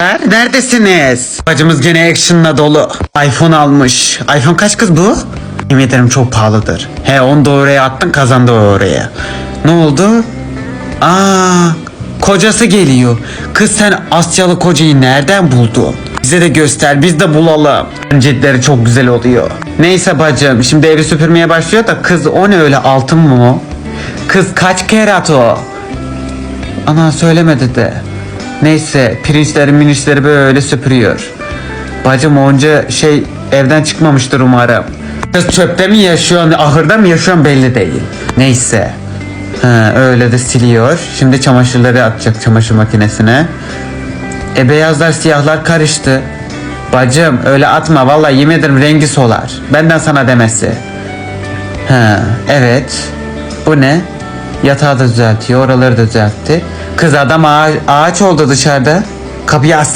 Neredesiniz? Bacımız gene action'la dolu. iPhone almış. iPhone kaç kız bu? Yemin ederim çok pahalıdır. He onu da oraya attın kazandı oraya. Ne oldu? Aa, kocası geliyor. Kız sen Asyalı kocayı nereden buldun? Bize de göster biz de bulalım. Ciltleri çok güzel oluyor. Neyse bacım şimdi evi süpürmeye başlıyor da kız o ne öyle altın mı? Kız kaç kerat o? Ana söylemedi de. Neyse pirinçleri minişleri böyle süpürüyor. Bacım onca şey evden çıkmamıştır umarım. Kız çöpte mi yaşıyor, ahırda mı yaşıyor belli değil. Neyse. Ha, öyle de siliyor. Şimdi çamaşırları atacak çamaşır makinesine. E beyazlar siyahlar karıştı. Bacım öyle atma vallahi yemin ederim rengi solar. Benden sana demesi. Ha, evet. Bu ne? Yatağı da düzeltiyor, oraları da düzeltti. Kız adam ağa- ağaç oldu dışarıda. Kapıyı as